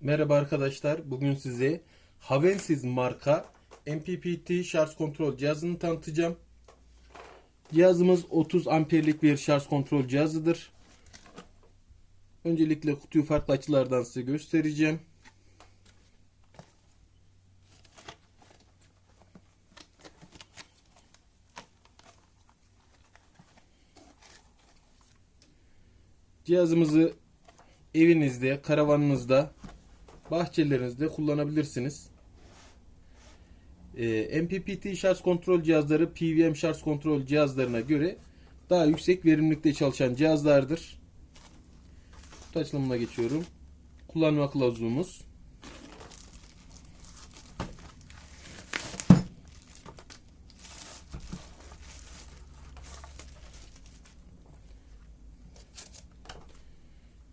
Merhaba arkadaşlar. Bugün size Havensiz marka MPPT şarj kontrol cihazını tanıtacağım. Cihazımız 30 amperlik bir şarj kontrol cihazıdır. Öncelikle kutuyu farklı açılardan size göstereceğim. Cihazımızı evinizde, karavanınızda, bahçelerinizde kullanabilirsiniz. Ee, MPPT şarj kontrol cihazları PWM şarj kontrol cihazlarına göre daha yüksek verimlilikte çalışan cihazlardır. Kutu geçiyorum. Kullanma kılavuzumuz.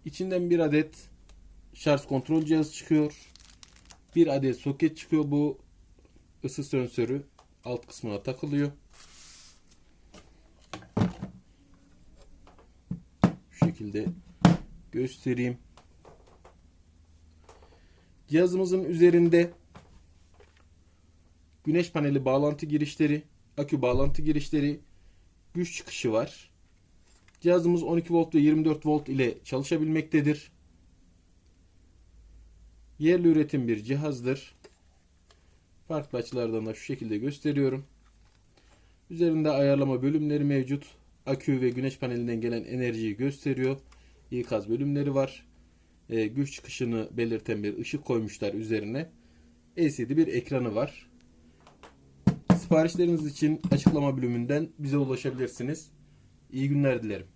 İçinden bir adet şarj kontrol cihazı çıkıyor. Bir adet soket çıkıyor. Bu ısı sensörü alt kısmına takılıyor. Şu şekilde göstereyim. Cihazımızın üzerinde güneş paneli bağlantı girişleri, akü bağlantı girişleri, güç çıkışı var. Cihazımız 12 volt ve 24 volt ile çalışabilmektedir. Yerli üretim bir cihazdır. Farklı açılardan da şu şekilde gösteriyorum. Üzerinde ayarlama bölümleri mevcut. Akü ve güneş panelinden gelen enerjiyi gösteriyor. İkaz bölümleri var. Ee, güç çıkışını belirten bir ışık koymuşlar üzerine. LCD bir ekranı var. Siparişleriniz için açıklama bölümünden bize ulaşabilirsiniz. İyi günler dilerim.